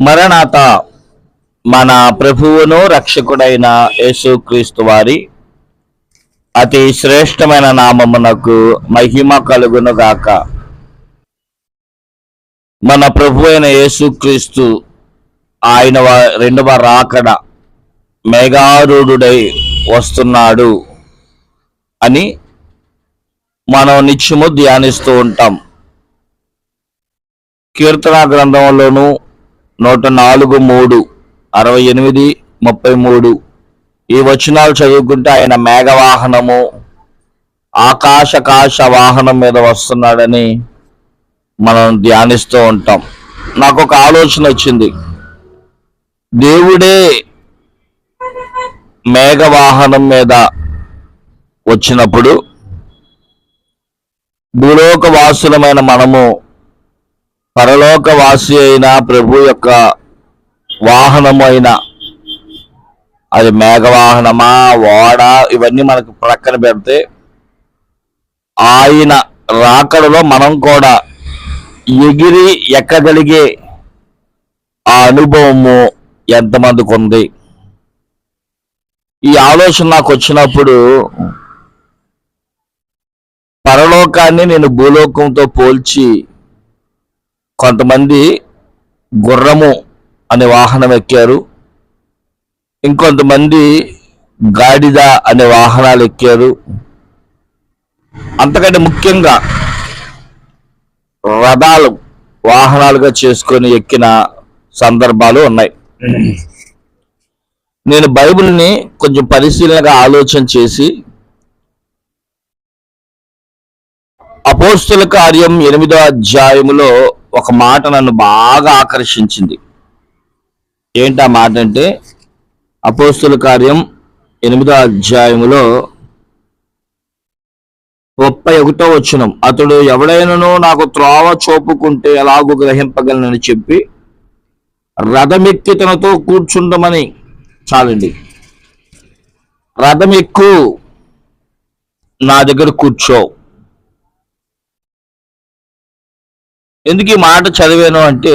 మరణాత మన ప్రభువును రక్షకుడైన యేసుక్రీస్తు వారి అతి శ్రేష్టమైన నామమునకు మహిమ కలుగును గాక. మన ప్రభు అయిన యేసుక్రీస్తు ఆయన రెండవ రాకడ మేఘారూఢుడై వస్తున్నాడు అని మనం నిత్యము ధ్యానిస్తూ ఉంటాం. కీర్తన గ్రంథంలోనూ నూట నాలుగు మూడు అరవై ఎనిమిది ముప్పై మూడు. ఈ వచనాలు చదువుకుంటే ఆయన మేఘవాహనము ఆకాశకాశ వాహనం మీద వస్తున్నాడని మనం ధ్యానిస్తూ ఉంటాం. నాకు ఒక ఆలోచన వచ్చింది. దేవుడే మేఘవాహనం మీద వచ్చినప్పుడు భూలోక వాసులమైన మనము పరలోక వాసి అయిన ప్రభు యొక్క వాహనము అయిన అది మేఘవాహనమా ఓడ ఇవన్నీ మనకు ప్రక్కన పెడితే ఆయన రాకడలో మనం కూడా ఎగిరి ఎక్కగలిగే ఆ అనుభవము ఎంతమందికి ఉంది? ఈ ఆలోచన నాకు వచ్చినప్పుడు పరలోకాన్ని నేను భూలోకంతో పోల్చి కొంతమంది గుర్రము అనే వాహనం ఎక్కారు. ఇంకొంతమంది గాడిద అనే వాహనాలు ఎక్కారు. అంతకంటే ముఖ్యంగా రథాలు వాహనాలుగా చేసుకొని ఎక్కిన సందర్భాలు ఉన్నాయి. నేను బైబిల్ని కొంచెం పరిశీలనగా ఆలోచన చేసి అపోస్తుల కార్యం ఎనిమిదో అధ్యాయములో ఒక మాట నన్ను బాగా ఆకర్షించింది. ఏంటి ఆ మాట అంటే అపోస్తుల కార్యం ఎనిమిదో అధ్యాయములో ముప్పై ఒకటో వచ్చినం అతడు ఎవడైనను నాకు త్రోవ చూపుకుంటే ఎలాగో గ్రహింపగలనని చెప్పి రథమెక్కి తనతో కూర్చుండమని చాలండి. రథం ఎక్కు నా దగ్గర కూర్చో. ఎందుకు ఈ మాట చదివాను అంటే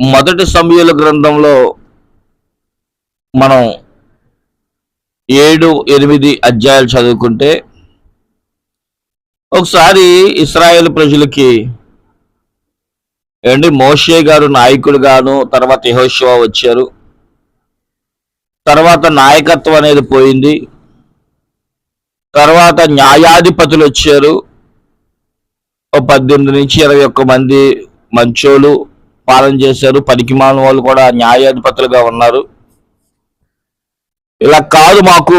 మొదటి సమయాల గ్రంథంలో మనం ఏడు ఎనిమిది అధ్యాయాలు చదువుకుంటే ఒకసారి ఇస్రాయేల్ ప్రజలకి ఏంటి మోషే గారు నాయకుడుగాను తర్వాత యహోశివ వచ్చారు. తర్వాత నాయకత్వం అనేది పోయింది. తర్వాత న్యాయాధిపతులు వచ్చారు. పద్దెనిమిది నుంచి ఇరవై ఒక్క మంది మంచోళ్ళు పాలన చేశారు. పనికిమాలిన వాళ్ళు కూడా న్యాయాధిపతులుగా ఉన్నారు. ఇలా కాదు మాకు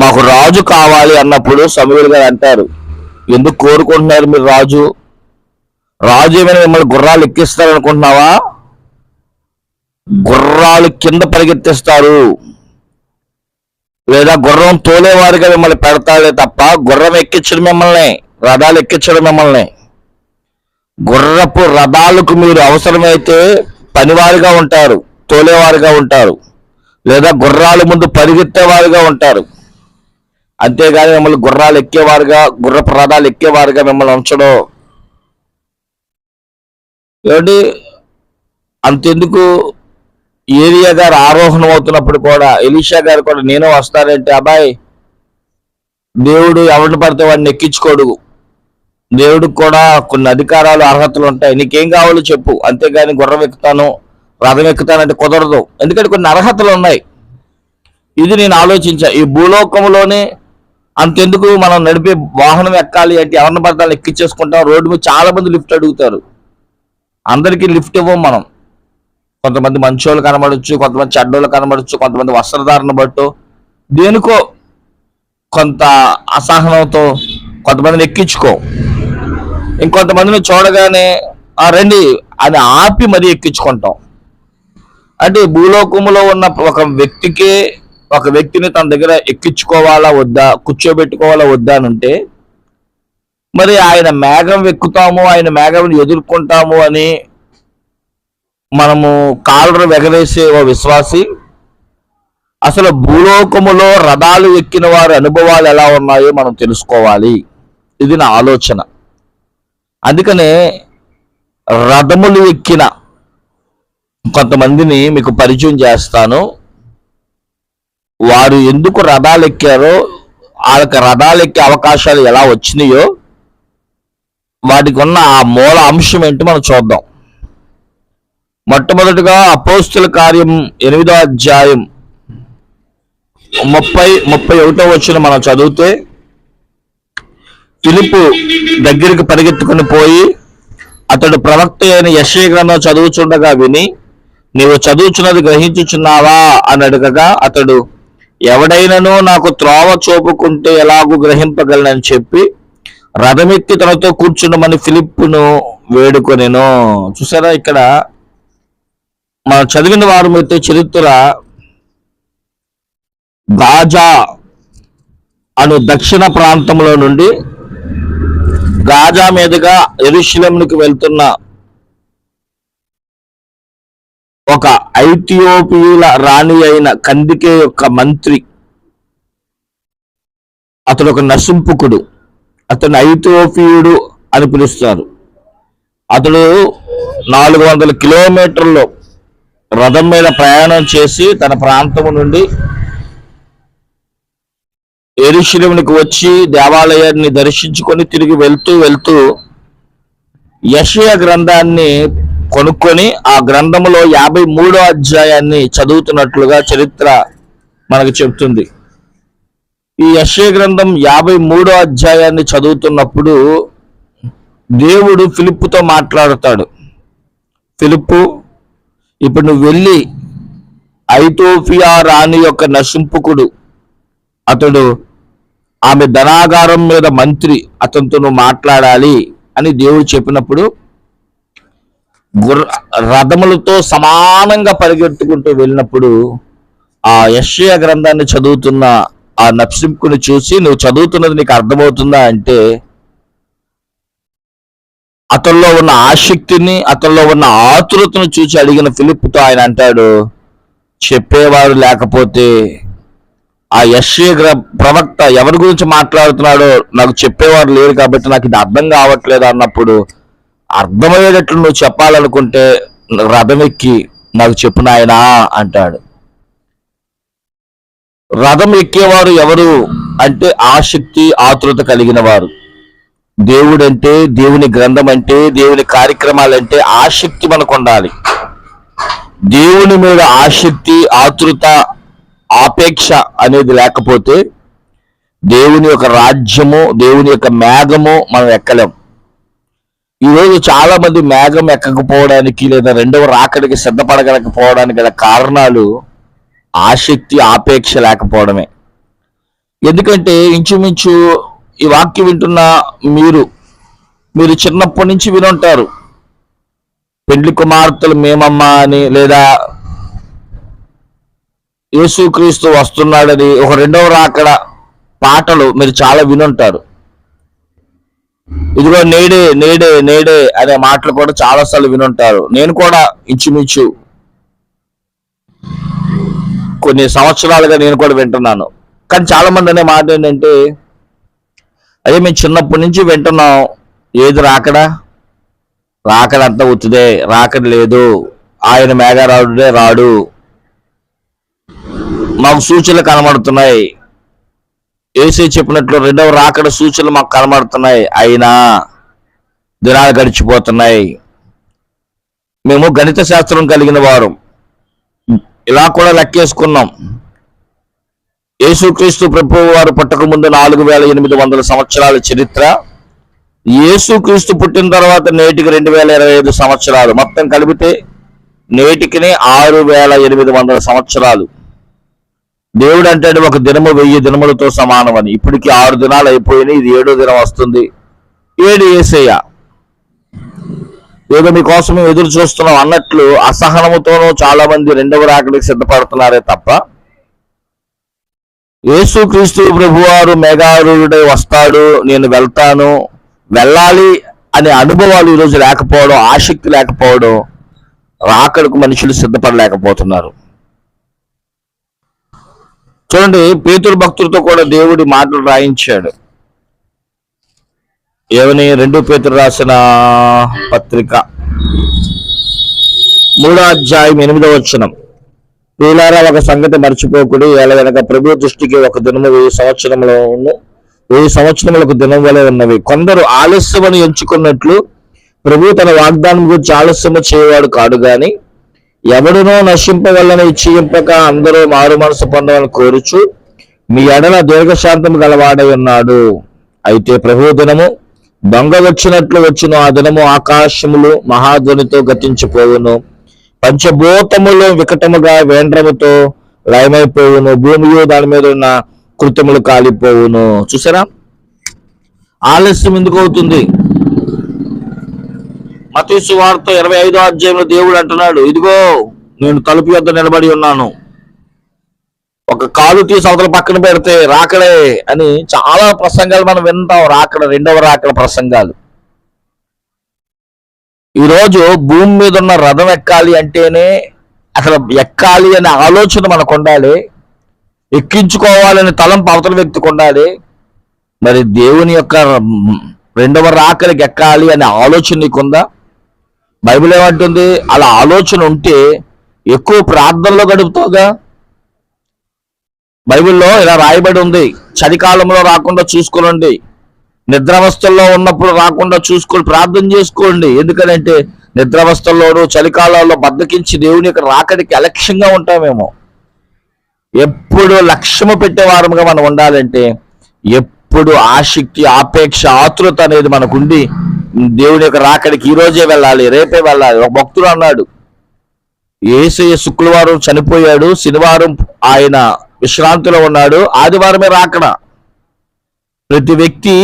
మాకు రాజు కావాలి అన్నప్పుడు సమీర్ గారు అంటారు. ఎందుకు కోరుకుంటున్నారు మీరు రాజు? రాజు ఏమైనా మిమ్మల్ని గుర్రాలు ఎక్కిస్తారనుకుంటున్నావా? గుర్రాలు కింద పరిగెత్తిస్తారు. లేదా గుర్రం తోలేవారిగా మిమ్మల్ని పెడతాడే తప్ప గుర్రం ఎక్కించడం మిమ్మల్ని. రథాలు ఎక్కించడం మిమ్మల్ని. గుర్రపు రథాలకు మీరు అవసరమైతే పనివారిగా ఉంటారు తోలేవారిగా ఉంటారు లేదా గుర్రాల ముందు పరిగెత్తేవారుగా ఉంటారు. అంతేగాని మిమ్మల్ని గుర్రాలు ఎక్కేవారుగా గుర్రపు రథాలు ఎక్కేవారుగా మిమ్మల్ని ఉంచడం. ఏమండి? అంతెందుకు? ఏరియా గారు ఆరోహణం అవుతున్నప్పుడు కూడా ఎలీషా గారు కూడా నేను వస్తానంటే అబ్బాయి దేవుడు ఎవరిని పడితే వాడిని ఎక్కించుకోడు. దేవుడికి కూడా కొన్ని అధికారాలు అర్హతలు ఉంటాయి. నీకేం కావాలో చెప్పు. అంతేగాని గుర్రం ఎక్కుతాను రథం ఎక్కుతానంటే కుదరదు. ఎందుకంటే కొన్ని అర్హతలు ఉన్నాయి. ఇది నేను ఆలోచించా. ఈ భూలోకంలోనే అంతెందుకు మనం నడిపే వాహనం ఎక్కాలి అంటే ఎవరిని పడతాను ఎక్కించేసుకుంటాం. రోడ్డు మీద చాలా మంది లిఫ్ట్ అడుగుతారు. అందరికీ లిఫ్ట్ ఇవ్వం మనం. కొంతమంది మంచోళ్ళు కనబడచ్చు కొంతమంది చెడ్డోళ్ళు కనబడచ్చు కొంతమంది వస్త్రధారణ బట్టు. దేనికో కొంత అసహనంతో కొంతమందిని ఎక్కించుకో. ఇంకొంతమందిని చూడగానే "ఆ, రండి అది ఆపి మరీ ఎక్కించుకుంటాం. అంటే భూలోకములో ఉన్న ఒక వ్యక్తికి ఒక వ్యక్తిని తన దగ్గర ఎక్కించుకోవాలా వద్దా కూర్చోబెట్టుకోవాలా వద్దా అని ఉంటే మరి ఆయన మేఘం ఎక్కుతాము ఆయన మేఘం ఎదుర్కొంటాము అని మనము కాలరు ఎగరేసే ఓ విశ్వాసి. అసలు భూలోకములో రథాలు ఎక్కిన వారి అనుభవాలు ఎలా ఉన్నాయో మనం తెలుసుకోవాలి. ఇది నా ఆలోచన. అందుకనే రథములు ఎక్కిన కొంతమందిని మీకు పరిచయం చేస్తాను. వారు ఎందుకు రథాలు ఎక్కారో వాళ్ళకి రథాలు ఎక్కే అవకాశాలు ఎలా వచ్చినాయో వాటికి ఉన్న ఆ మూల అంశం ఏంటి మనం చూద్దాం. మొట్టమొదటిగా అపోస్తుల కార్యం ఎనిమిదో అధ్యాయం ముప్పై ముప్పై ఒకటో వచ్చిన మనం చదివితే పిలుపు దగ్గరికి పరిగెత్తుకుని పోయి అతడు ప్రవక్త అయిన యశ్య గ్రంథం చదువుచుండగా విని నీవు చదువుచున్నది గ్రహించుచున్నావా? అని అడగగా అతడు ఎవడైనను నాకు త్రోవ చూపుకుంటే ఎలాగూ గ్రహింపగలనని చెప్పి రథమెక్కి తనతో కూర్చుండమని ఫిలిప్పును వేడుకొనెను. చూసారా ఇక్కడ మనం చదివిన వారు అయితే చరిత్ర గాజా అను దక్షిణ ప్రాంతంలో నుండి గాజా మీదుగా ఎరుశలంకి వెళ్తున్న ఒక ఐథియోపియుల రాణి అయిన కందికే యొక్క మంత్రి అతడు ఒక నశింపుకుడు అతను ఐథియోపియుడు అని పిలుస్తారు. అతడు నాలుగు వందల కిలోమీటర్లు రథం మీద ప్రయాణం చేసి తన ప్రాంతం నుండి ఎరుశిలంకి వచ్చి దేవాలయాన్ని దర్శించుకొని తిరిగి వెళ్తూ వెళ్తూ యషయ గ్రంథాన్ని కొనుక్కొని ఆ గ్రంథములో యాభై మూడో అధ్యాయాన్ని చదువుతున్నట్లుగా చరిత్ర మనకు చెప్తుంది ఈ యషయ గ్రంథం యాభై మూడో అధ్యాయాన్ని చదువుతున్నప్పుడు దేవుడు ఫిలిప్పుతో మాట్లాడతాడు. ఫిలిప్పు ఇప్పుడు నువ్వు వెళ్ళి ఐతోఫియా రాణి యొక్క నశింపుకుడు అతడు ఆమె ధనాగారం మీద మంత్రి అతనితో నువ్వు మాట్లాడాలి అని దేవుడు చెప్పినప్పుడు గుర్ర రథములతో సమానంగా పరిగెత్తుకుంటూ వెళ్ళినప్పుడు ఆ యశ్య గ్రంథాన్ని చదువుతున్న ఆ నప్సింకుని చూసి నువ్వు చదువుతున్నది నీకు అర్థమవుతుందా? అంటే అతనిలో ఉన్న ఆసక్తిని అతనిలో ఉన్న ఆతురతను చూసి అడిగిన ఫిలిప్తో ఆయన అంటాడు చెప్పేవారు లేకపోతే ఆ యశ్య గ్ర ప్రవక్త ఎవరి గురించి మాట్లాడుతున్నాడో నాకు చెప్పేవారు లేరు కాబట్టి నాకు ఇది అర్థం కావట్లేదు అన్నప్పుడు అర్థమయ్యేటట్లు నువ్వు చెప్పాలనుకుంటే రథం ఎక్కి నాకు చెప్పు నాయనా అంటాడు. రథం ఎక్కేవారు ఎవరు అంటే ఆసక్తి ఆతృత కలిగిన వారు. దేవుడంటే దేవుని గ్రంథం అంటే దేవుని కార్యక్రమాలంటే ఆసక్తి మనకు ఉండాలి దేవుని మీద ఆసక్తి ఆతృత ఆపేక్ష అనేది లేకపోతే దేవుని యొక్క రాజ్యము దేవుని యొక్క మేఘము మనం ఎక్కలేం. ఈరోజు చాలా మంది మేఘం ఎక్కకపోవడానికి లేదా రెండవ రాకడికి సిద్ధపడగలకపోవడానికి గల కారణాలు ఆసక్తి ఆపేక్ష లేకపోవడమే. ఎందుకంటే ఇంచుమించు ఈ వాక్యం వింటున్న మీరు మీరు చిన్నప్పటి నుంచి వినుంటారు. పెండ్లి కుమార్తెలు మేమమ్మ అని లేదా యేసుక్రీస్తు వస్తున్నాడని ఒక రెండవ రాకడ పాటలు మీరు చాలా వినుంటారు. ఇదిగో నేడే నేడే నేడే అనే మాటలు కూడా చాలా సార్లు వినుంటారు. నేను కూడా ఇంచుమించు కొన్ని సంవత్సరాలుగా నేను కూడా వింటున్నాను. కానీ చాలా మంది అనే మాట ఏంటంటే అదే మేము చిన్నప్పటి నుంచి వింటున్నాం. ఏది రాకడా? రాకడంతా ఉత్తుదే రాకడ లేదు. ఆయన మేఘరాడుడే రాడు. మాకు సూచనలు కనబడుతున్నాయి. ఏసీ చెప్పినట్లు రెండవ రాకడ సూచనలు మాకు కనబడుతున్నాయి. అయినా దినాలు గడిచిపోతున్నాయి. మేము గణిత శాస్త్రం కలిగిన వారు. ఇలా కూడా లెక్కేసుకున్నాం. యేసుక్రీస్తు ప్రభు వారు పుట్టక ముందు నాలుగు వేల ఎనిమిది వందల సంవత్సరాల చరిత్ర. యేసుక్రీస్తు పుట్టిన తర్వాత నేటికి రెండు వేల ఇరవై ఐదు సంవత్సరాలు. మొత్తం కలిపితే నేటికినే ఆరు వేల ఎనిమిది వందల సంవత్సరాలు. దేవుడు అంటాడు ఒక దినము వెయ్యి దినములతో సమానం అని ఇప్పటికి ఆరు దినాలు అయిపోయినాయి ఇది ఏడో దినం వస్తుంది. ఏడు ఏసయ్య ఏదో మీకోసం ఎదురు చూస్తున్నాం అన్నట్లు అసహనముతోనూ చాలా మంది రెండవ రాకడికి సిద్ధపడుతున్నారే తప్ప యేసుక్రీస్తు ప్రభువారు మేఘారుడై వస్తాడు నేను వెళ్తాను. వెళ్ళాలి అనే అనుభవాలు ఈరోజు లేకపోవడం ఆసక్తి లేకపోవడం రాకడకు మనుషులు సిద్ధపడలేకపోతున్నారు. చూడండి పేతురు భక్తులతో కూడా దేవుడి మాటలు రాయించాడు. ఏమని? రెండు పేతురు రాసిన పత్రిక. మూడో అధ్యాయం ఎనిమిదో వచనం. వీలారా ఒక సంగతి మర్చిపోకుడు. ఎలా వెనక ప్రభు దృష్టికి ఒక దినము వెయ్యి సంవత్సరంలో వెయ్యి సంవత్సరములకు దినం వలె ఉన్నవి. కొందరు ఆలస్యమని ఎంచుకున్నట్లు ప్రభు తన వాగ్దానం గురించి ఆలస్యము చేయవాడు కాడు గాని ఎవడునో నశింపవల్లని ఇచ్చింపక అందరూ మారు మనసు పొందవని కోరుచు మీ ఎడల దీర్ఘశాంతం గలవాడై ఉన్నాడు. అయితే ప్రభు దినము దొంగ వచ్చినట్లు వచ్చిన ఆ దినము ఆకాశములు మహాధ్వనితో గతించిపోవును. పంచభూతములు వికటముగా వేండ్రముతో లయమైపోవును. భూమియు దాని మీద ఉన్న కృత్యములు కాలిపోవును. చూసారా? ఆలస్యం ఎందుకు అవుతుంది? మతీసు వార్త ఇరవై ఐదో అధ్యాయంలో దేవుడు అంటున్నాడు ఇదిగో నేను తలుపు యొద్ద నిలబడి ఉన్నాను. ఒక కాలు తీసి అవతల పక్కన పెడితే రాకడే అని చాలా ప్రసంగాలు మనం వింటాం రాకడ రెండవ రాకడ ప్రసంగాలు. ఈరోజు భూమి మీద ఉన్న రథం ఎక్కాలి అంటేనే అసలు ఎక్కాలి అనే ఆలోచన మనకు ఉండాలి. ఎక్కించుకోవాలనే తలంపు అవతల వ్యక్తికి ఉండాలి. మరి దేవుని యొక్క రెండవ రాకలికి ఎక్కాలి అనే ఆలోచన నీకుందా? బైబిల్ ఏమంటుంది? అలా ఆలోచన ఉంటే ఎక్కువ ప్రార్థనలో గడుపుతావుగా? బైబిల్లో ఇలా రాయబడి ఉంది. చలికాలంలో రాకుండా చూసుకోనండి నిద్రావస్థల్లో ఉన్నప్పుడు రాకుండా చూసుకొని ప్రార్థన చేసుకోండి. ఎందుకనంటే నిద్రావస్థల్లోనూ చలికాలంలో బద్దకించి దేవుని యొక్క రాకడికి అలక్ష్యంగా ఉంటామేమో. ఎప్పుడు లక్ష్యము పెట్టేవారముగా మనం ఉండాలంటే ఎప్పుడు ఆసక్తి ఆపేక్ష ఆతృత అనేది మనకుండి దేవుని యొక్క రాకడికి ఈ రోజే వెళ్ళాలి రేపే వెళ్ళాలి. ఒక భక్తుడు అన్నాడు ఏసయ్య శుక్రవారం చనిపోయాడు శనివారం ఆయన విశ్రాంతిలో ఉన్నాడు ఆదివారమే రాకడ. ప్రతి వ్యక్తి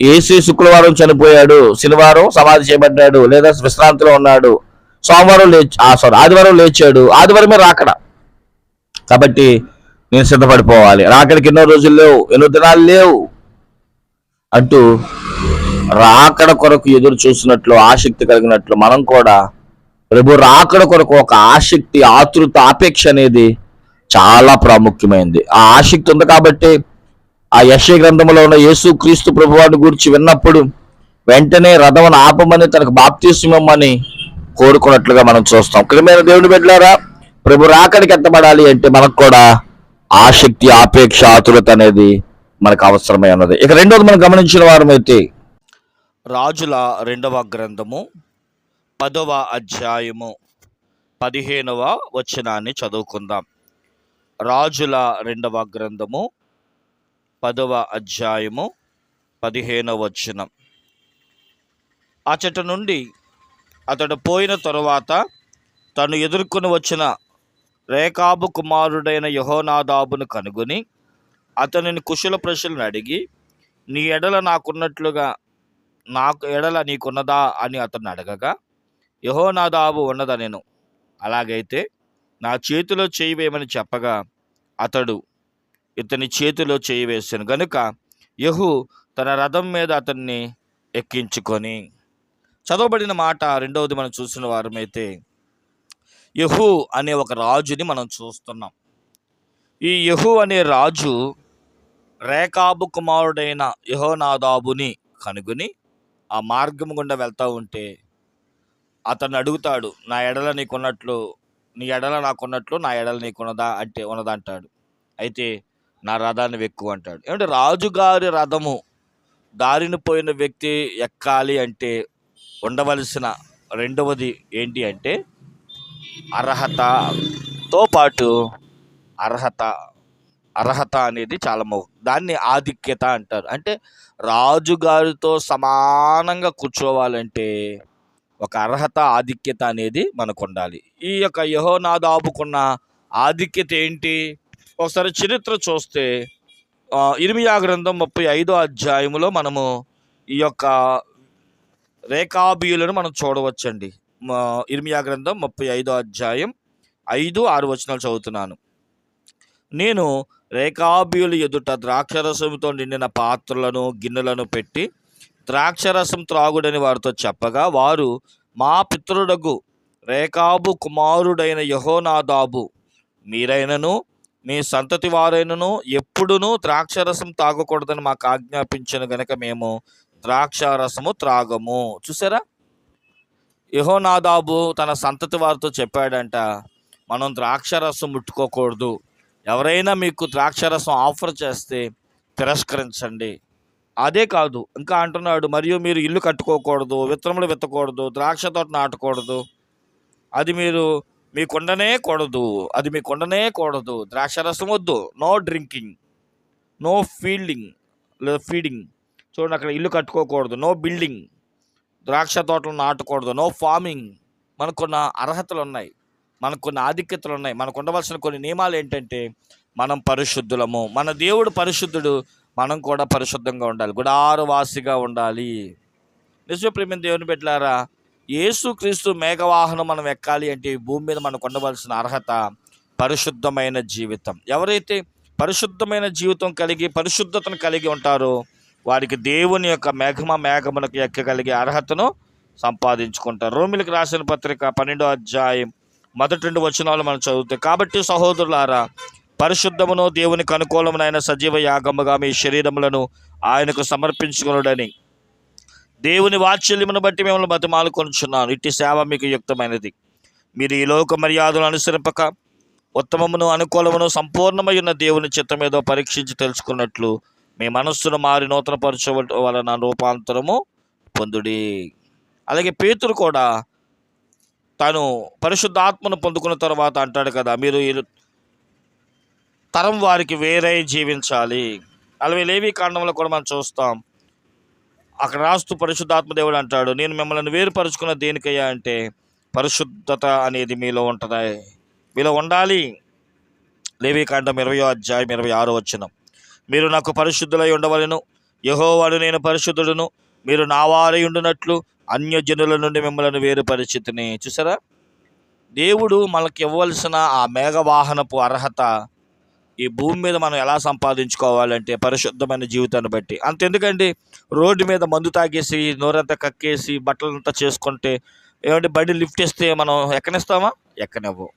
ఏసీ శుక్రవారం చనిపోయాడు శనివారం సమాధి చేయబడ్డాడు లేదా విశ్రాంతిలో ఉన్నాడు సోమవారం లేచి ఆ సారీ ఆదివారం లేచాడు ఆదివారమే రాకడ. కాబట్టి నేను సిద్ధపడిపోవాలి. రాకడికి ఎన్నో రోజులు లేవు ఎన్నో దినాలు లేవు. అంటూ రాకడ కొరకు ఎదురు చూసినట్లు ఆసక్తి కలిగినట్లు మనం కూడా ప్రభు రాకడ కొరకు ఒక ఆసక్తి ఆతృత ఆపేక్ష అనేది చాలా ప్రాముఖ్యమైనది ఆ ఆసక్తి ఉంది కాబట్టి ఆ యశ గ్రంథంలో ఉన్న యేసు క్రీస్తు ప్రభువాడిని గురించి విన్నప్పుడు వెంటనే రథమును ఆపమని తనకు బాప్తీసమని కోరుకున్నట్లుగా మనం చూస్తాం. క్రిమైన దేవుని బిడ్డలారా ప్రభు రాకడికి ఎత్తబడాలి అంటే మనకు కూడా ఆసక్తి ఆపేక్ష ఆతురత అనేది మనకు అవసరమై ఉన్నది. ఇక రెండోది మనం గమనించిన వారమైతే రాజుల రెండవ గ్రంథము పదవ అధ్యాయము పదిహేనవ వచనాన్ని చదువుకుందాం. రాజుల రెండవ గ్రంథము పదవ అధ్యాయము పదిహేనవ వచనం. అచట నుండి అతడు పోయిన తరువాత తను ఎదుర్కొని వచ్చిన రేకాబు కుమారుడైన యహోనాదాబును కనుగొని అతనిని కుశల ప్రశ్నలు అడిగి నీ ఎడల నాకున్నట్లుగా నాకు ఎడల నీకున్నదా అని అతన్ని అడగగా యహోనాదాబు ఉన్నదా నేను? అలాగైతే నా చేతిలో చేయి వేయమని చెప్పగా అతడు ఇతని చేతిలో చేయి వేసాను గనుక యహు తన రథం మీద అతన్ని ఎక్కించుకొని చదవబడిన మాట రెండవది మనం చూసిన వారమైతే యహు అనే ఒక రాజుని మనం చూస్తున్నాం. ఈ యహు అనే రాజు రేకాబు కుమారుడైన యహోనాదాబుని కనుగొని ఆ మార్గం గుండా వెళ్తూ ఉంటే అతను అడుగుతాడు నా ఎడల నీకున్నట్లు నీ ఎడల నాకున్నట్లు నా ఎడల నీకున్నదా అంటే ఉన్నదా అంటాడు. అయితే నా రథాన్ని వెక్కు అంటాడు. ఏమంటే రాజుగారి రథము దారిని పోయిన వ్యక్తి ఎక్కాలి అంటే ఉండవలసిన రెండవది ఏంటి అంటే అర్హతతో పాటు అర్హత అర్హత అనేది చాలా దాన్ని ఆధిక్యత అంటారు. అంటే రాజుగారితో సమానంగా కూర్చోవాలంటే ఒక అర్హత ఆధిక్యత అనేది మనకు ఉండాలి ఈ యొక్క యహోనాదాపుకున్న ఆధిక్యత ఏంటి? ఒకసారి చరిత్ర చూస్తే ఇరిమియా గ్రంథం ముప్పై ఐదో అధ్యాయంలో మనము ఈ యొక్క రేఖాబీయులను మనం చూడవచ్చండి. మా ఇర్మియా గ్రంథం ముప్పై ఐదో అధ్యాయం ఐదు ఆరు వచనాలు చదువుతున్నాను. నేను రేఖాబీయుల ఎదుట ద్రాక్షరసంతో నిండిన పాత్రలను గిన్నెలను పెట్టి ద్రాక్షరసం త్రాగుడని వారితో చెప్పగా వారు మా పితరుడగు రేఖాబు కుమారుడైన యహోనాదాబు మీరైనను మీ సంతతి వారైనను ఎప్పుడునూ ద్రాక్షరసం తాగకూడదని మాకు ఆజ్ఞాపించను గనక మేము ద్రాక్షారసము త్రాగము. చూసారా యహోనాదాబు తన సంతతి వారితో చెప్పాడంట మనం ద్రాక్షరసం ముట్టుకోకూడదు. ఎవరైనా మీకు ద్రాక్షరసం ఆఫర్ చేస్తే తిరస్కరించండి. అదే కాదు ఇంకా అంటున్నాడు మరియు మీరు ఇల్లు కట్టుకోకూడదు విత్తనములు విత్తకూడదు ద్రాక్ష తోట నాటకూడదు. అది మీరు మీ కొండనే కూడదు అది మీ కొండనే కూడదు. ద్రాక్షరసం వద్దు నో డ్రింకింగ్ నో ఫీల్డింగ్ లేదా ఫీడింగ్ చూడండి అక్కడ ఇల్లు కట్టుకోకూడదు నో బిల్డింగ్ ద్రాక్ష తోటలు నాటకూడదు నో ఫార్మింగ్ మనకున్న అర్హతలు ఉన్నాయి మనకు కొన్ని ఆధిక్యతలు ఉన్నాయి. మనకు ఉండవలసిన కొన్ని నియమాలు ఏంటంటే మనం పరిశుద్ధులము. మన దేవుడు పరిశుద్ధుడు మనం కూడా పరిశుద్ధంగా ఉండాలి. గుడారు వాసిగా ఉండాలి. నిజ ప్రేమ దేవుని పెట్టారా యేసుక్రీస్తు మేఘవాహనం మనం ఎక్కాలి అంటే ఈ భూమి మీద మనకు ఉండవలసిన అర్హత పరిశుద్ధమైన జీవితం. ఎవరైతే పరిశుద్ధమైన జీవితం కలిగి పరిశుద్ధతను కలిగి ఉంటారో వారికి దేవుని యొక్క మేఘమ మేఘమునకు ఎక్కగలిగే అర్హతను సంపాదించుకుంటారు. రోమిలకు రాసిన పత్రిక పన్నెండో అధ్యాయం మొదటి రెండు వచనాలు మనం చదువుతాయి కాబట్టి సహోదరులారా పరిశుద్ధమును దేవునికి అనుకూలమునైన సజీవ యాగముగా మీ శరీరములను ఆయనకు సమర్పించుకునుడని. దేవుని వాత్సల్యమును బట్టి మిమ్మల్ని బతిమాలుకొనుచున్నాను. ఇట్టి సేవ మీకు యుక్తమైనది. మీరు ఈ లోక మర్యాదలు అనుసరింపక ఉత్తమమును అనుకూలమును సంపూర్ణమైన దేవుని చిత్తం ఏదో పరీక్షించి తెలుసుకున్నట్లు మీ మనస్సును మారి నూతనపరచ వలన రూపాంతరము పొందుడి. అలాగే పేతురు కూడా తాను పరిశుద్ధాత్మను పొందుకున్న తర్వాత అంటాడు కదా మీరు తరం వారికి వేరే జీవించాలి. అలాగే లేవి కాండంలో కూడా మనం చూస్తాం అక్కడ రాస్తూ పరిశుద్ధాత్మ దేవుడు అంటాడు నేను మిమ్మల్ని వేరుపరుచుకున్న దేనికయ్యా అంటే పరిశుద్ధత అనేది మీలో ఉంటుంది. మీలో ఉండాలి. లేవి కాండం ఇరవయో అధ్యాయం ఇరవై ఆరో వచ్చిన మీరు నాకు పరిశుద్ధులై ఉండవలను యహోవాడు నేను పరిశుద్ధుడును మీరు నా వారై ఉండునట్లు అన్యజనుల నుండి మిమ్మల్ని వేరుపరిచితిని. చూసారా? దేవుడు మనకి ఇవ్వవలసిన ఆ మేఘవాహనపు అర్హత ఈ భూమి మీద మనం ఎలా సంపాదించుకోవాలంటే పరిశుద్ధమైన జీవితాన్ని బట్టి. అంతెందుకండి? రోడ్డు మీద మందు తాగేసి నోరంతా కక్కేసి బట్టలంతా చేసుకుంటే ఏమంటే బండి లిఫ్ట్ ఇస్తే మనం ఎక్కనిస్తామా? ఎక్కనివ్వం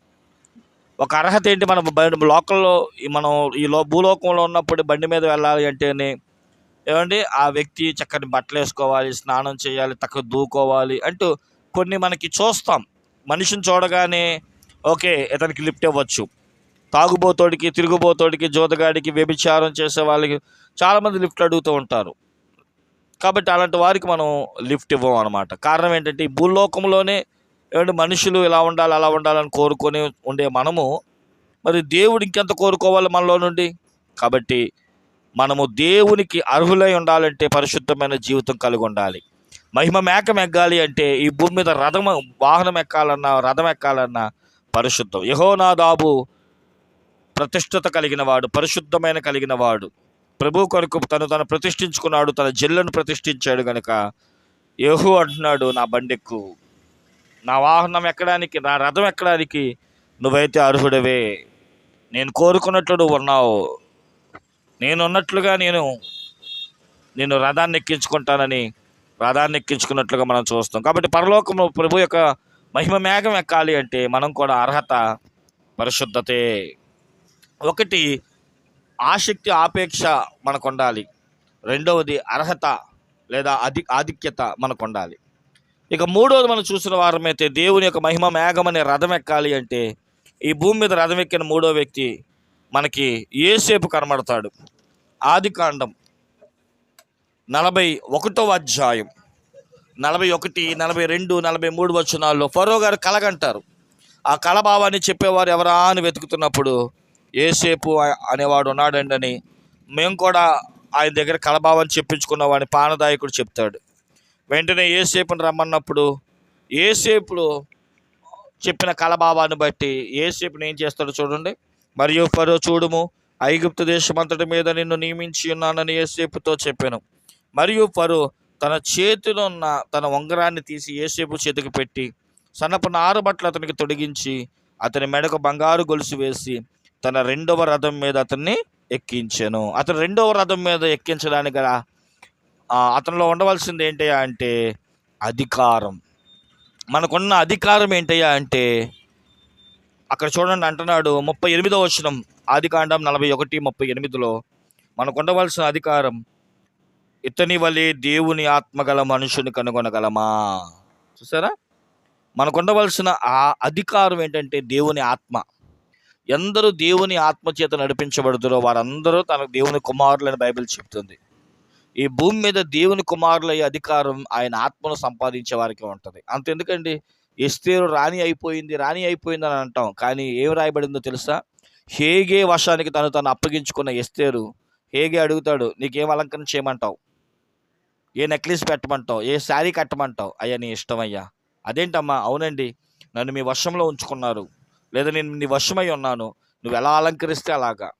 ఒక అర్హత ఏంటి? మనం బండి లోకల్లో మనం ఈ లో భూలోకంలో ఉన్నప్పుడు బండి మీద వెళ్ళాలి అంటేనే ఏమండి? ఆ వ్యక్తి చక్కని బట్టలు వేసుకోవాలి స్నానం చేయాలి తక్కువ దూకోవాలి అంటూ కొన్ని మనకి చూస్తాం. మనిషిని చూడగానే ఓకే ఇతనికి లిఫ్ట్ ఇవ్వచ్చు. తాగుబోతోడికి తిరుగుబోతోడికి జోదగాడికి వ్యభిచారం చేసే వాళ్ళకి చాలామంది లిఫ్ట్ అడుగుతూ ఉంటారు. కాబట్టి అలాంటి వారికి మనం లిఫ్ట్ ఇవ్వం అనమాట కారణం ఏంటంటే ఈ భూలోకంలోనే ఏమంటే మనుషులు ఇలా ఉండాలి అలా ఉండాలని కోరుకొని ఉండే మనము మరి దేవుడు ఇంకెంత కోరుకోవాలి మనలో నుండి? కాబట్టి మనము దేవునికి అర్హులై ఉండాలంటే పరిశుద్ధమైన జీవితం కలిగి ఉండాలి. మహిమ మేకం మెగ్గాలి అంటే ఈ భూమి మీద రథం వాహనం ఎక్కాలన్నా రథం ఎక్కాలన్నా పరిశుద్ధం. యహోనాదాబు ప్రతిష్టత కలిగిన వాడు పరిశుద్ధమైన కలిగిన వాడు. ప్రభు కొరకు తను తను ప్రతిష్ఠించుకున్నాడు తన జిల్లను ప్రతిష్ఠించాడు గనుక యహు అంటున్నాడు నా బండెక్కు. నా వాహనం ఎక్కడానికి నా రథం ఎక్కడానికి నువ్వైతే అర్హుడవే. నేను కోరుకున్నట్లు నువ్వు ఉన్నావు. నేను ఉన్నట్లుగా నేను నేను రథాన్ని ఎక్కించుకుంటానని రథాన్ని ఎక్కించుకున్నట్లుగా మనం చూస్తాం. కాబట్టి పరలోకంలో ప్రభు యొక్క మహిమ మేఘం ఎక్కాలి అంటే మనం కూడా అర్హత పరిశుద్ధతే ఒకటి ఆసక్తి ఆపేక్ష మనకు ఉండాలి రెండవది అర్హత లేదా అధి ఆధిక్యత మనకు ఉండాలి ఇక మూడవది మనం చూసిన వారమైతే దేవుని యొక్క మహిమ మేఘం అనే రథం ఎక్కాలి అంటే ఈ భూమి మీద రథం ఎక్కిన మూడో వ్యక్తి మనకి ఏసేపు కనబడతాడు. ఆది కాండం నలభై ఒకటో అధ్యాయం. నలభై ఒకటి నలభై రెండు నలభై మూడు వచనాల్లో ఫరో గారు కలగంటారు. ఆ కలభావాన్ని చెప్పేవారు ఎవరా అని వెతుకుతున్నప్పుడు ఏసేపు అనేవాడు ఉన్నాడండి అని మేము కూడా ఆయన దగ్గర కలభావాన్ని చెప్పించుకున్నామని పానదాయకుడు చెప్తాడు. వెంటనే ఏసేపుని రమ్మన్నప్పుడు ఏసేపులో చెప్పిన కలభావాన్ని బట్టి ఏసేపుని ఏం చేస్తాడో చూడండి. మరియు ఫరో చూడుము ఐగుప్తు దేశమంతటి మీద నిన్ను నియమించి ఉన్నానని ఏసేపుతో చెప్పాను. మరియు ఫరో తన చేతిలో ఉన్న తన ఉంగరాన్ని తీసి ఏసేపు చేతికి పెట్టి సన్నపు నారు బట్టలు అతనికి తొడిగించి అతని మెడకు బంగారు గొలుసు వేసి తన రెండవ రథం మీద అతన్ని ఎక్కించాను. అతను రెండవ రథం మీద ఎక్కించడానికి గల అతనిలో ఉండవలసింది ఏంటయ్యా అంటే అధికారం. మనకున్న అధికారం ఏంటయ్యా అంటే అక్కడ చూడండి అంటున్నాడు ముప్పై ఎనిమిదో వచనం ఆది కాండం నలభై ఒకటి ముప్పై ఎనిమిదిలో మనకు ఉండవలసిన అధికారం ఇతని వలె దేవుని ఆత్మగల మనుషుని కనుగొనగలమా? చూసారా? మనకు ఉండవలసిన ఆ అధికారం ఏంటంటే దేవుని ఆత్మ. ఎందరూ దేవుని ఆత్మ చేత నడిపించబడుతురో వారందరూ తన దేవుని కుమారులని బైబిల్ చెప్తుంది. ఈ భూమి మీద దేవుని కుమారుల ఈ అధికారం ఆయన ఆత్మను సంపాదించే వారికి ఉంటుంది. అంతెందుకండి? ఎస్తేరు రాణి అయిపోయింది రాణి అయిపోయింది అని అంటాం. కానీ ఏం రాయబడిందో తెలుసా? హేగే వశానికి తను తను అప్పగించుకున్న ఎస్తేరు హేగే అడుగుతాడు నీకేం అలంకరణ చేయమంటావు? ఏ నెక్లెస్ పెట్టమంటావు? ఏ శారీ కట్టమంటావు? అయ్యా నీ ఇష్టమయ్యా. అదేంటమ్మా? అవునండి నన్ను మీ వర్షంలో ఉంచుకున్నారు. లేదా నేను నీ వర్షమై ఉన్నాను. నువ్వు ఎలా అలంకరిస్తే అలాగా?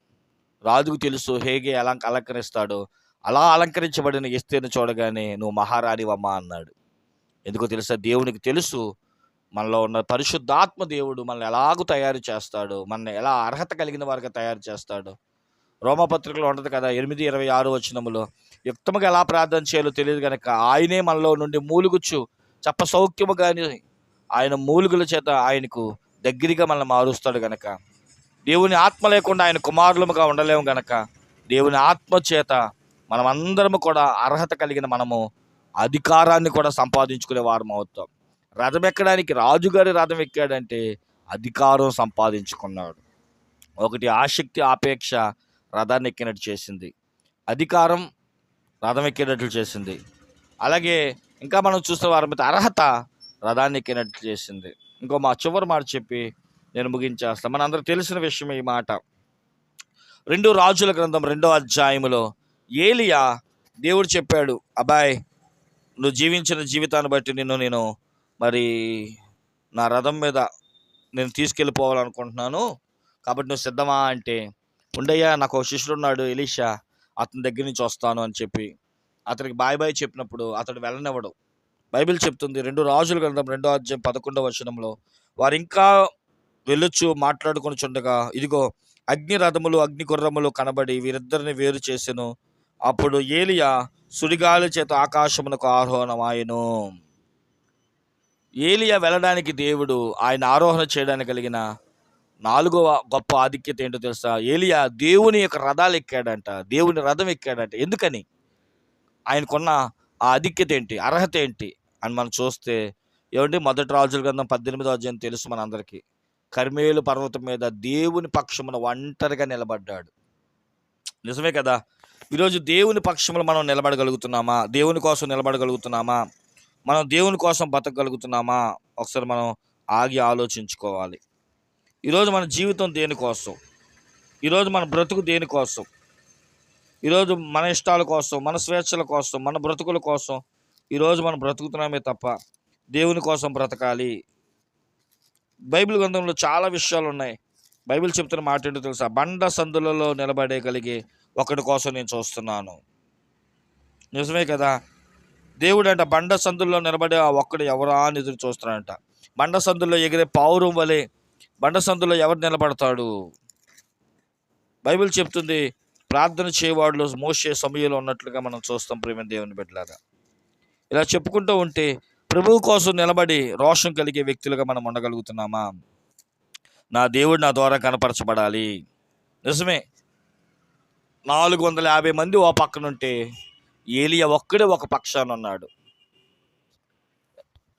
రాజుకు తెలుసు హేగే ఎలా అలంకరిస్తాడో. అలా అలంకరించబడిన ఎస్తేను చూడగానే నువ్వు మహారాణివమ్మ అన్నాడు. ఎందుకో తెలుసా? దేవునికి తెలుసు మనలో ఉన్న పరిశుద్ధాత్మ దేవుడు మనల్ని ఎలాగూ తయారు చేస్తాడు? మనల్ని ఎలా అర్హత కలిగిన వారికి తయారు చేస్తాడు? రోమపత్రికలో ఉండదు కదా ఎనిమిది ఇరవై ఆరు వచ్చినములో యుక్తముగా ఎలా ప్రార్థన చేయాలో తెలియదు కనుక ఆయనే మనలో నుండి మూలుగుచ్చు. చప్ప సౌఖ్యము కానీ ఆయన మూలుగుల చేత ఆయనకు దగ్గరగా మనల్ని మారుస్తాడు గనక. దేవుని ఆత్మ లేకుండా ఆయన కుమారులముగా ఉండలేము గనక. దేవుని ఆత్మ చేత మనమందరము కూడా అర్హత కలిగిన మనము అధికారాన్ని కూడా సంపాదించుకునే వారం అవుతాం రథం ఎక్కడానికి రాజుగారి రథం ఎక్కాడంటే అధికారం సంపాదించుకున్నాడు. ఒకటి ఆసక్తి ఆపేక్ష రథాన్ని ఎక్కినట్టు చేసింది. అధికారం రథం ఎక్కినట్లు చేసింది. అలాగే ఇంకా మనం చూస్తే వారి మీద అర్హత రథాన్ని ఎక్కినట్లు చేసింది. ఇంకో మా చివరి మాట చెప్పి నేను ముగించేస్తాను మన అందరూ తెలిసిన విషయం ఈ మాట. రెండు రాజుల గ్రంథం రెండో అధ్యాయములో ఏలియా దేవుడు చెప్పాడు అబ్బాయ్ నువ్వు జీవించిన జీవితాన్ని బట్టి నిన్ను నేను మరి నా రథం మీద నేను తీసుకెళ్ళిపోవాలనుకుంటున్నాను. కాబట్టి నువ్వు సిద్ధమా అంటే ఉండయ్యా నాకు ఒక శిష్యుడు ఉన్నాడు ఎలీషా. అతని దగ్గర నుంచి వస్తాను అని చెప్పి. అతనికి బాయ్ బాయ్ చెప్పినప్పుడు అతడు వెళ్ళనివ్వడు. బైబిల్ చెప్తుంది రెండు రాజులు గ్రంథం రెండో అధ్యాయం పదకొండవ వచనంలో వారు ఇంకా వెళ్ళొచ్చు మాట్లాడుకొని చుండగా ఇదిగో అగ్ని రథములు అగ్ని గుర్రములు కనబడి వీరిద్దరిని వేరు చేసెను. అప్పుడు ఏలియా సుడిగాలి చేత ఆకాశమునకు ఆరోహణమాయను. ఏలియా వెళ్ళడానికి దేవుడు ఆయన ఆరోహణ చేయడానికి కలిగిన నాలుగవ గొప్ప ఆధిక్యత ఏంటో తెలుసా? ఏలియా దేవుని యొక్క రథాలు ఎక్కాడంట దేవుని రథం ఎక్కాడంట. ఎందుకని? ఆయనకున్న ఆ ఆధిక్యత ఏంటి? అర్హత ఏంటి? అని మనం చూస్తే ఏమంటే మొదటి రాజుల గ్రంథం పద్దెనిమిదో అధ్యాయం తెలుసు మనందరికీ. కర్మేలు పర్వతం మీద దేవుని పక్షమున ఒంటరిగా నిలబడ్డాడు. నిజమే కదా? ఈరోజు దేవుని పక్షములు మనం నిలబడగలుగుతున్నామా? దేవుని కోసం నిలబడగలుగుతున్నామా? మనం దేవుని కోసం బతకగలుగుతున్నామా? ఒకసారి మనం ఆగి ఆలోచించుకోవాలి. ఈరోజు మన జీవితం దేనికోసం ఈరోజు మన బ్రతుకు దేనికోసం ఈరోజు మన ఇష్టాల కోసం మన స్వేచ్ఛల కోసం మన బ్రతుకుల కోసం ఈరోజు మనం బ్రతుకుతున్నామే తప్ప దేవుని కోసం బ్రతకాలి. బైబిల్ గ్రంథంలో చాలా విషయాలు ఉన్నాయి. బైబిల్ చెప్తున్న మాట ఏంటో తెలుసా? బండ సందులలో నిలబడేయగలిగే ఒకటి కోసం నేను చూస్తున్నాను. నిజమే కదా? దేవుడు అంట బండ సందుల్లో నిలబడే ఆ ఒక్కడు ఎవరా అని ఎదురు చూస్తున్నాడంట. బండ సందుల్లో ఎగిరే పావురం వలె బండ సందులో ఎవరు నిలబడతాడు? బైబిల్ చెప్తుంది ప్రార్థన చేయవాడులో మోసే సమయంలో ఉన్నట్లుగా మనం చూస్తాం ప్రేమ దేవుని బిడ్డలాగా ఇలా చెప్పుకుంటూ ఉంటే ప్రభువు కోసం నిలబడి రోషం కలిగే వ్యక్తులుగా మనం ఉండగలుగుతున్నామా? నా దేవుడు నా ద్వారా కనపరచబడాలి. నిజమే నాలుగు వందల యాభై మంది ఓ పక్కనుంటే ఏలియా ఒక్కడే ఒక పక్షాన ఉన్నాడు.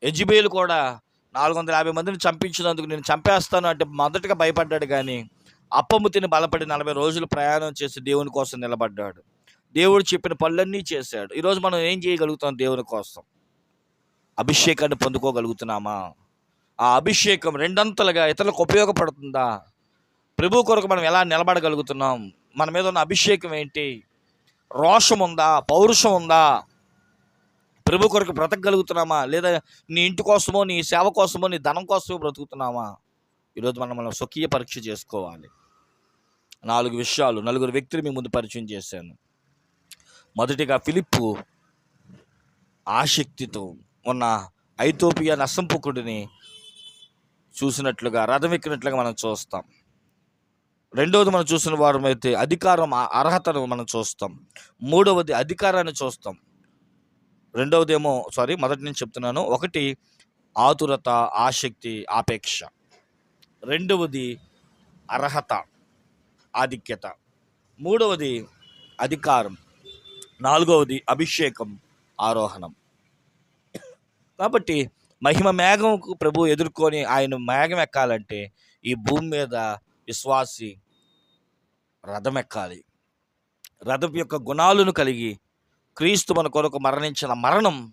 ఎజిబేలు కూడా నాలుగు వందల యాభై మందిని చంపించినందుకు నేను చంపేస్తాను అంటే మొదటగా భయపడ్డాడు కానీ అప్పము తిని బలపడి నలభై రోజులు ప్రయాణం చేసి దేవుని కోసం నిలబడ్డాడు. దేవుడు చెప్పిన పనులన్నీ చేశాడు. ఈరోజు మనం ఏం చేయగలుగుతాం దేవుని కోసం? అభిషేకాన్ని పొందుకోగలుగుతున్నామా? ఆ అభిషేకం రెండంతలుగా ఇతరులకు ఉపయోగపడుతుందా? ప్రభు కొరకు మనం ఎలా నిలబడగలుగుతున్నాం? మన మీద ఉన్న అభిషేకం ఏంటి? రోషం ఉందా పౌరుషం ఉందా ప్రభు కొరకు బ్రతకగలుగుతున్నామా? లేదా నీ ఇంటి కోసమో నీ సేవ కోసమో నీ ధనం కోసమో బ్రతుకుతున్నామా? ఈరోజు మనం మనం స్వకీయ పరీక్ష చేసుకోవాలి. నాలుగు విషయాలు నలుగురు వ్యక్తులు మీ ముందు పరిచయం చేశాను. మొదటిగా ఫిలిప్పు ఆసక్తితో ఉన్న ఐతోపియా నసంపుకుడిని చూసినట్లుగా రథం ఎక్కినట్లుగా మనం చూస్తాం. రెండవది మనం చూసిన వారమైతే అధికారం ఆ అర్హతను మనం చూస్తాం. మూడవది అధికారాన్ని చూస్తాం. రెండవదేమో సారీ మొదటి నుంచి చెప్తున్నాను. ఒకటి ఆతురత ఆసక్తి ఆపేక్ష. రెండవది అర్హత ఆధిక్యత. మూడవది అధికారం. నాలుగవది అభిషేకం ఆరోహణం. కాబట్టి మహిమ మేఘంకు ప్రభు ఎదుర్కొని ఆయన మేఘం ఎక్కాలంటే ఈ భూమి మీద విశ్వాసి రథం ఎక్కాలి రథం యొక్క గుణాలను కలిగి క్రీస్తు మన కొరకు మరణించిన మరణం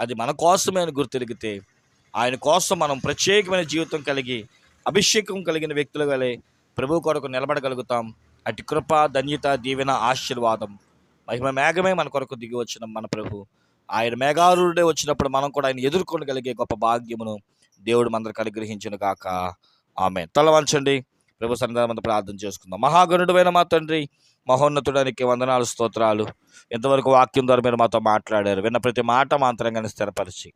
అది మన కోసమే అని గుర్తెరిగితే ఆయన కోసం మనం ప్రత్యేకమైన జీవితం కలిగి అభిషేకం కలిగిన వ్యక్తులు వలె ప్రభు కొరకు నిలబడగలుగుతాం. అటు కృప ధన్యత దీవెన ఆశీర్వాదం మహిమ మేఘమే మన కొరకు దిగి వచ్చిన మన ప్రభు. ఆయన మేఘారుడే వచ్చినప్పుడు మనం కూడా ఆయన ఎదుర్కొనగలిగే గొప్ప భాగ్యమును దేవుడు మనందరికి అనుగ్రహించును కాక ఆమె తలవంచండి ప్రభు సన్నిధానం ప్రార్థన చేసుకుందాం. మహాగణుడమైన మా తండ్రి మహోన్నతుడానికి వందనాలు స్తోత్రాలు. ఇంతవరకు వాక్యం ద్వారా మీరు మాతో మాట్లాడారు విన్న ప్రతి మాట మా అంతరంగాన్ని స్థిరపరిచి.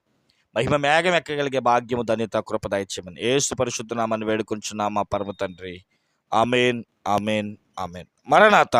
మహిమ మేఘం ఎక్కగలిగే భాగ్యము ధన్యత కృప దయచేయమని ఏసు పరిశుద్ధనామని వేడుకుంటున్నాం మా పరమ తండ్రి. Amen amen amen. మరణాత.